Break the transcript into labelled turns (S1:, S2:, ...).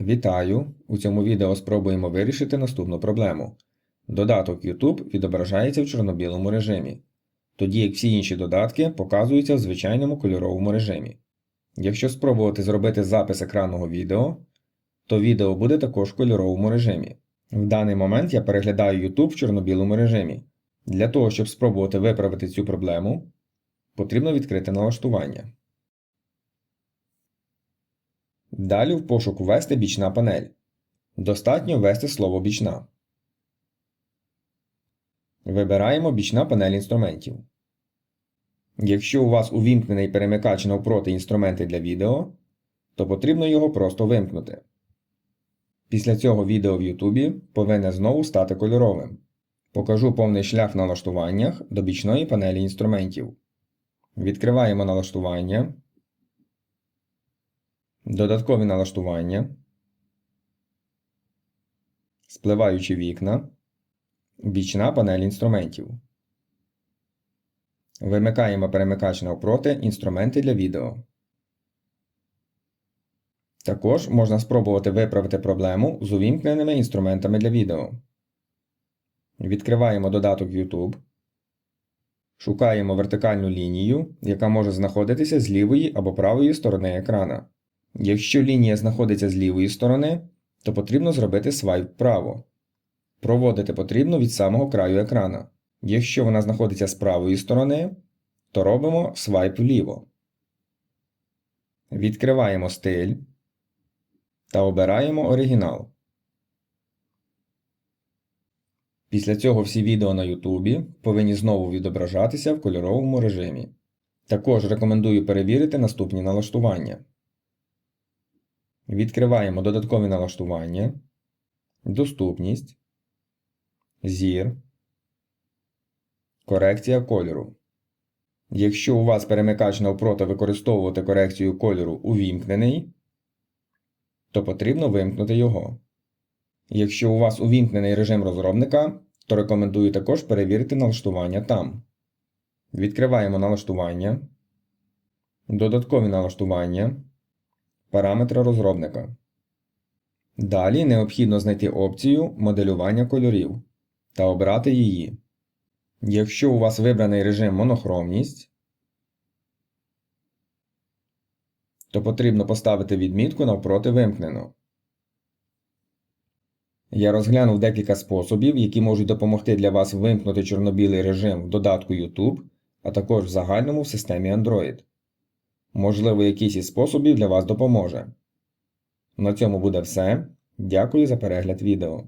S1: Вітаю! У цьому відео спробуємо вирішити наступну проблему. Додаток YouTube відображається в чорно-білому режимі, тоді як всі інші додатки показуються в звичайному кольоровому режимі. Якщо спробувати зробити запис екранного відео, то відео буде також в кольоровому режимі. В даний момент я переглядаю YouTube в чорно-білому режимі. Для того, щоб спробувати виправити цю проблему, потрібно відкрити налаштування. Далі в пошук ввести бічна панель. Достатньо ввести слово бічна. Вибираємо бічна панель інструментів. Якщо у вас увімкнений перемикач навпроти інструменти для відео, то потрібно його просто вимкнути. Після цього відео в YouTube повинне знову стати кольоровим. Покажу повний шлях в налаштуваннях до бічної панелі інструментів. Відкриваємо налаштування. Додаткові налаштування. Спливаючі вікна. Бічна панель інструментів. Вимикаємо перемикач навпроти інструменти для відео. Також можна спробувати виправити проблему з увімкненими інструментами для відео. Відкриваємо додаток YouTube. Шукаємо вертикальну лінію, яка може знаходитися з лівої або правої сторони екрана. Якщо лінія знаходиться з лівої сторони, то потрібно зробити свайп вправо. Проводити потрібно від самого краю екрана. Якщо вона знаходиться з правої сторони, то робимо свайп вліво. Відкриваємо стиль та обираємо оригінал. Після цього всі відео на YouTube повинні знову відображатися в кольоровому режимі. Також рекомендую перевірити наступні налаштування. Відкриваємо додаткові налаштування, доступність, зір, корекція кольору. Якщо у вас перемикач навпроти використовувати корекцію кольору увімкнений, то потрібно вимкнути його. Якщо у вас увімкнений режим розробника, то рекомендую також перевірити налаштування там. Відкриваємо налаштування, додаткові налаштування, параметри розробника. Далі необхідно знайти опцію моделювання кольорів та обрати її. Якщо у вас вибраний режим монохромність, то потрібно поставити відмітку навпроти вимкнено. Я розглянув декілька способів, які можуть допомогти для вас вимкнути чорно-білий режим в додатку YouTube, а також в загальному в системі Android. Можливо, якийсь із способів для вас допоможе. На цьому буде все. Дякую за перегляд відео.